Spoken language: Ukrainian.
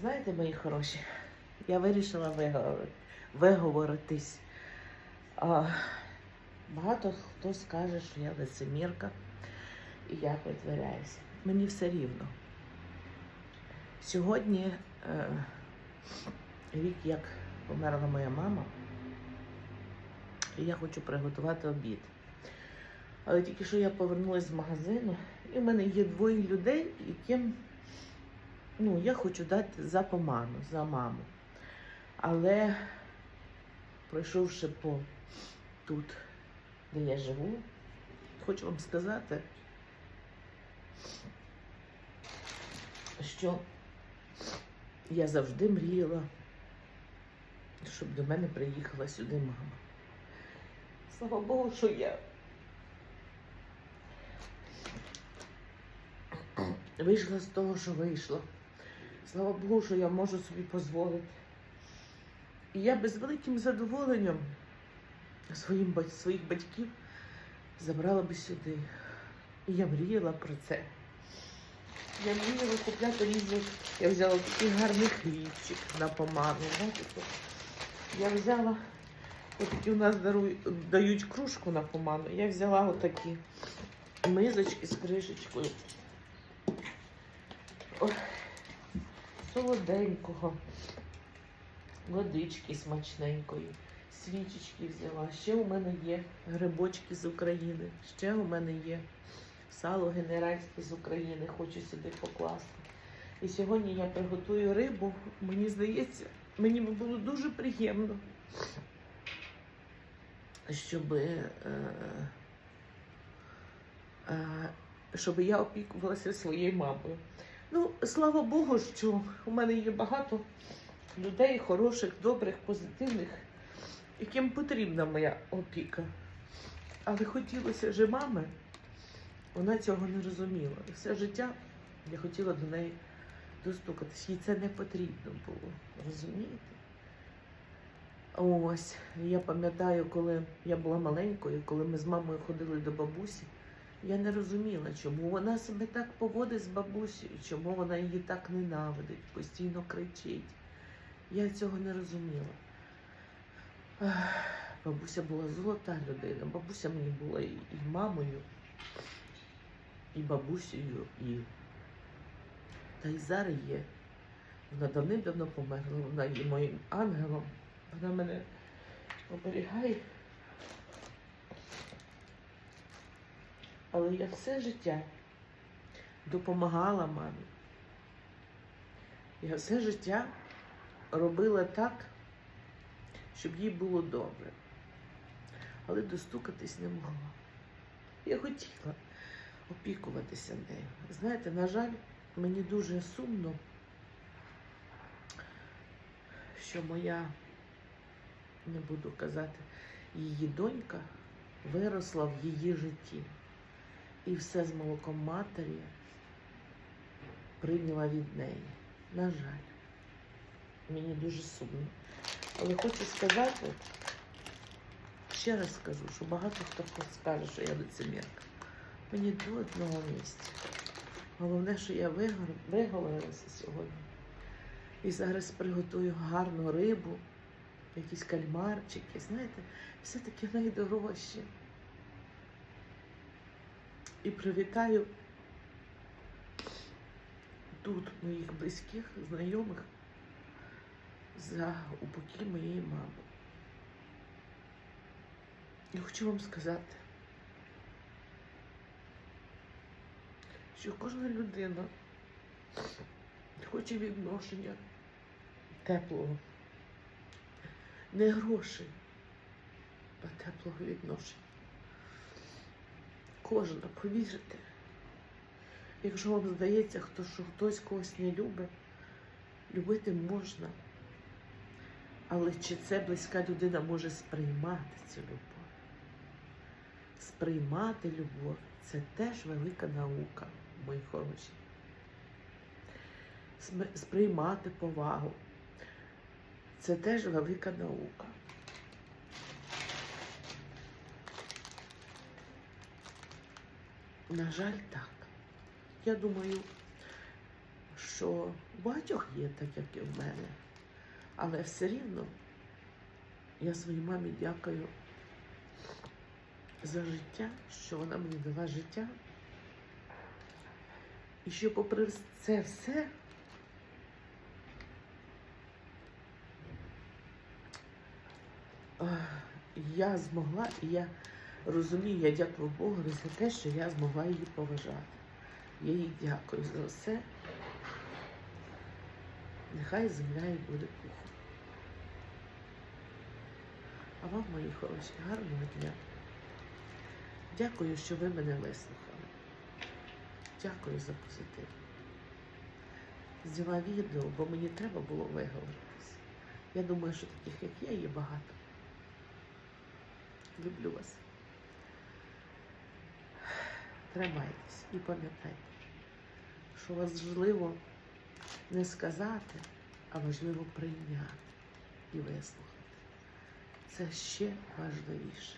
Знаєте, мої хороші, я вирішила виговори- виговоритись. А, багато хто скаже, що я лицемірка і я притворяюся. Мені все рівно. Сьогодні е, рік, як померла моя мама, і я хочу приготувати обід. Але тільки що я повернулася з магазину, і в мене є двоє людей, яким ну, я хочу дати за поману, за маму. Але пройшовши по тут, де я живу, хочу вам сказати, що я завжди мріяла, щоб до мене приїхала сюди мама. Слава Богу, що я вийшла з того, що вийшла. Слава Богу, що я можу собі дозволити. І я без великим задоволенням своїм, своїх батьків забрала би сюди. І я мріяла про це. Я мріяла купляти різних. Я взяла такий гарний хлібчик на поману. Знаєте, я взяла, отакі у нас дають кружку на поману. Я взяла отакі мизочки з кришечкою. Ой, солоденького, водички смачненької, свічечки взяла. Ще у мене є грибочки з України, ще у мене є сало генеральське з України, хочу сюди покласти. І сьогодні я приготую рибу. Мені здається, мені би було дуже приємно, щоб, е, е, щоб я опікувалася своєю мамою. Ну, слава Богу, що у мене є багато людей хороших, добрих, позитивних, яким потрібна моя опіка. Але хотілося і мами, вона цього не розуміла. Все життя я хотіла до неї достукатись. Їй це не потрібно було. Розумієте? Ось, я пам'ятаю, коли я була маленькою, коли ми з мамою ходили до бабусі, я не розуміла, чому вона себе так поводить з бабусею, чому вона її так ненавидить, постійно кричить. Я цього не розуміла. Бабуся була золота людина. Бабуся мені була і, і мамою, і бабусею, і та й зараз є. Вона давним-давно померла, вона є моїм ангелом. Вона мене оберігає. Але я все життя допомагала мамі. Я все життя робила так, щоб їй було добре. Але достукатись не могла. Я хотіла опікуватися нею. Знаєте, на жаль, мені дуже сумно, що моя, не буду казати, її донька виросла в її житті. І все з молоком матері прийняла від неї. На жаль, мені дуже сумно. Але хочу сказати, ще раз скажу, що багато хто скаже, що я лицемірка. Мені до одного місця. Головне, що я виговорилася сьогодні. І зараз приготую гарну рибу, якісь кальмарчики. Знаєте, все таки найдорожче. І привітаю тут моїх близьких, знайомих за упокій моєї мами. Я хочу вам сказати, що кожна людина хоче відношення теплого, не грошей, а теплого відношення. Кожна, повірте. Якщо вам здається, хто, що хтось когось не любить, любити можна. Але чи це близька людина може сприймати цю любов? Сприймати любов це теж велика наука, мої хороші. Сприймати повагу це теж велика наука. На жаль, так. Я думаю, що у багатьох є так, як і в мене. Але все рівно я своїй мамі дякую за життя, що вона мені дала життя. І що попри це все, я змогла, і я розумію, я дякую Богу за те, що я змогла її поважати. Я їй дякую за все. Нехай земля їй буде пухом. А вам, мої хороші, гарного дня. Дякую, що ви мене вислухали. Дякую за позитив. Зняла відео, бо мені треба було виговоритися. Я думаю, що таких, як я, є багато. Люблю вас. Тримайтесь і пам'ятайте, що важливо не сказати, а важливо прийняти і вислухати. Це ще важливіше.